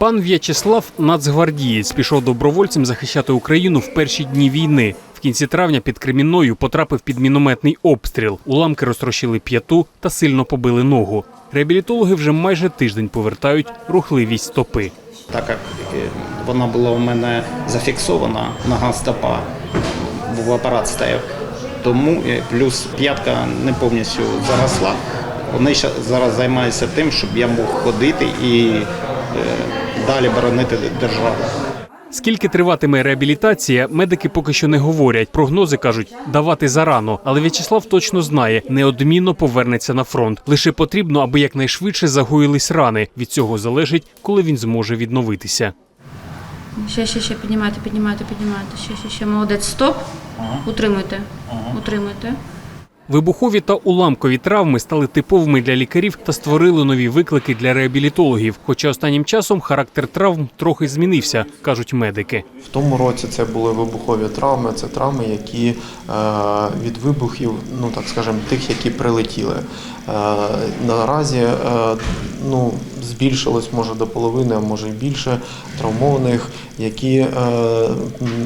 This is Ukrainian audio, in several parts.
Пан В'ячеслав нацгвардієць пішов добровольцем захищати Україну в перші дні війни. В кінці травня під Кремінною потрапив під мінометний обстріл. Уламки розтрощили п'яту та сильно побили ногу. Реабілітологи вже майже тиждень повертають рухливість стопи. Так як е, вона була у мене зафіксована, нога стопа, був апарат стояв. Тому е, плюс п'ятка не повністю заросла. Вони зараз займаються тим, щоб я мог ходити і далі боронити державу. Скільки триватиме реабілітація, медики поки що не говорять. Прогнози кажуть, давати зарано. Але В'ячеслав точно знає, неодмінно повернеться на фронт. Лише потрібно, аби якнайшвидше загоїлись рани. Від цього залежить, коли він зможе відновитися. Ще, ще, ще, піднімайте, піднімайте, піднімайте. Ще, ще, ще. Молодець. Стоп. Утримуйте. Утримуйте. Вибухові та уламкові травми стали типовими для лікарів та створили нові виклики для реабілітологів. Хоча останнім часом характер травм трохи змінився, кажуть медики. В тому році це були вибухові травми, це травми, які е, від вибухів, ну так скажемо, тих, які прилетіли. Е, наразі е, ну, збільшилось може до половини, а може й більше травмованих, які е,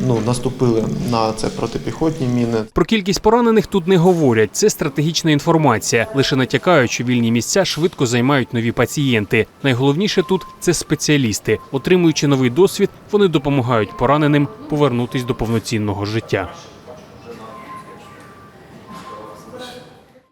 ну, наступили на це протипіхотні міни. Про кількість поранених тут не говорять. Це стратегічна інформація. Лише натякають, що вільні місця швидко займають нові пацієнти. Найголовніше тут це спеціалісти. Отримуючи новий досвід, вони допомагають пораненим повернутись до повноцінного життя.